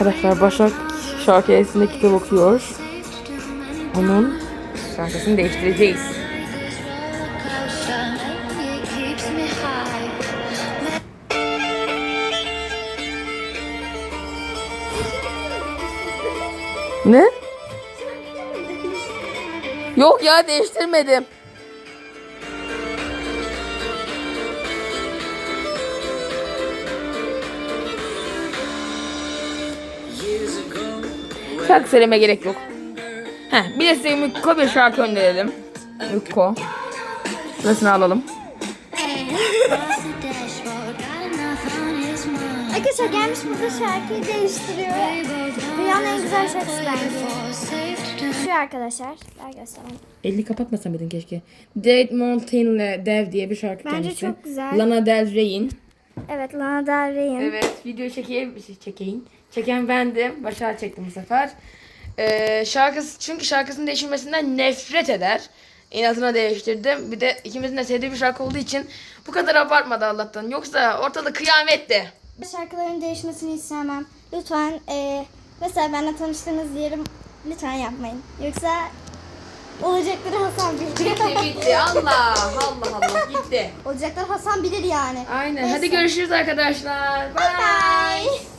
Arkadaşlar Başak şarkı esinde kitap okuyor. Onun şarkısını değiştireceğiz. Ne? Yok ya değiştirmedim. Şarkı söyleme gerek yok. Heh, bir de size Mükko bir şarkı önerelim. Mükko. Şurasını alalım. Arkadaşlar gelmiş burada şarkıyı değiştiriyor. Dünyanın en güzel şarkısı bence. Şu arkadaşlar. Ver göstereyim. Elini kapatmasam mıydın keşke. Date Montaigne'le Dev diye bir şarkı Bence kendisi. çok güzel. Lana Del Rey'in. Evet Lana Del Rey'in. Evet video çekeyim, şey çekeyim. Çeken bendim. Başa çektim bu sefer. Ee, şarkısı çünkü şarkısının değiştirmesinden nefret eder. İnatına değiştirdim. Bir de ikimizin de sevdiği bir şarkı olduğu için bu kadar abartmadı Allah'tan. Yoksa ortada kıyametti. Şarkıların değişmesini istemem. Lütfen eee, mesela benimle tanıştığınız yerim lütfen yapmayın. Yoksa olacakları Hasan bilir. bitti. Allah Allah Allah gitti. olacakları Hasan bilir yani. Aynen. Neyse. Hadi görüşürüz arkadaşlar. Bye.